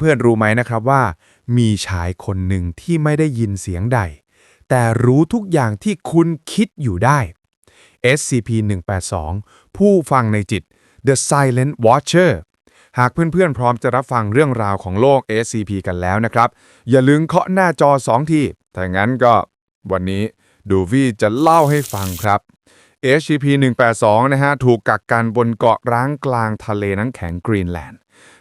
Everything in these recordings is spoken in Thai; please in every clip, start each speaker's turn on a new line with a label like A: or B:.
A: เพื่อนๆรู้ไหมนะครับว่า มีชายคนหนึ่งที่ไม่ได้ยินเสียงใด แต่รู้ทุกอย่างที่คุณคิดอยู่ได้ SCP-182 ผู้ฟังในจิต The Silent Watcher หากเพื่อนๆ พร้อมจะรับฟังเรื่องราวของโลก SCP กันแล้วนะครับ อย่าลืมเคาะหน้าจอ 2 ที ถ้างั้นก็วันนี้ดูวี่จะเล่าให้ฟังครับ SCP-182 นะฮะถูกกักกันบนเกาะร้างกลางทะเลน้ำแข็งกรีนแลนด์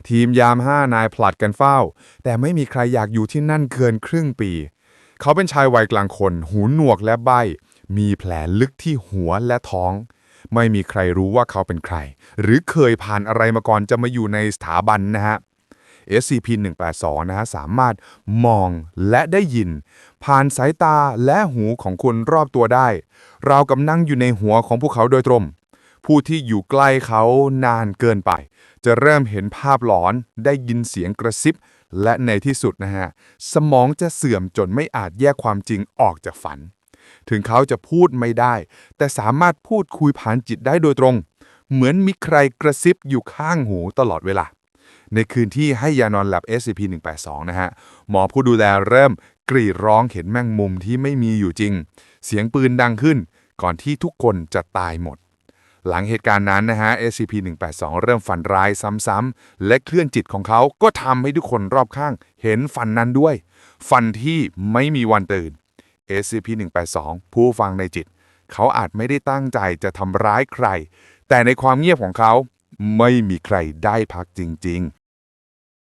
A: ทีมยาม 5 นายผลัดกันเฝ้า แต่ไม่มีใครอยากอยู่ที่นั่นเกินครึ่งปี เขาเป็นชายวัยกลางคน หูหนวกและใบ มีแผลลึกที่หัวและท้อง ไม่มีใครรู้ว่าเขาเป็นใคร หรือเคยผ่านอะไรมาก่อนจะมาอยู่ในสถาบันนะฮะ SCP-182 นะฮะสามารถมองและได้ยิน ผ่านสายตาและหูของคนรอบตัวได้ เรากำนั่งอยู่ในหัวของพวกเขาโดยตรง ผู้ที่อยู่ใกล้เขานานเกินไป จะเริ่มเห็นภาพหลอนได้ยินเสียงกระซิบ และในที่สุดนะฮะ สมองจะเสื่อมจนไม่อาจแยกความจริงออกจากฝัน ถึงเขาจะพูดไม่ได้ แต่สามารถพูดคุยผ่านจิตได้โดยตรง เหมือนมีใครกระซิบอยู่ข้างหูตลอดเวลา ในคืนที่ให้ยานอนหลับ SCP-182 นะฮะ หมอผู้ดูแลเริ่มกรีดร้องเห็นแมงมุมที่ไม่มีอยู่จริง เสียงปืนดังขึ้น ก่อนที่ทุกคนจะตายหมด หลังเหตุการณ์นั้นนะฮะ SCP-182 เริ่มฝันร้ายซ้ำๆ และเคลื่อนจิตของเขาก็ทำให้ทุกคนรอบข้าง เห็นฝันนั้นด้วย ฝันที่ไม่มีวันตื่น SCP-182 ผู้ฟังในจิต เขาอาจไม่ได้ตั้งใจจะทำร้ายใคร แต่ในความเงียบของเขา ไม่มีใครได้พักจริงๆ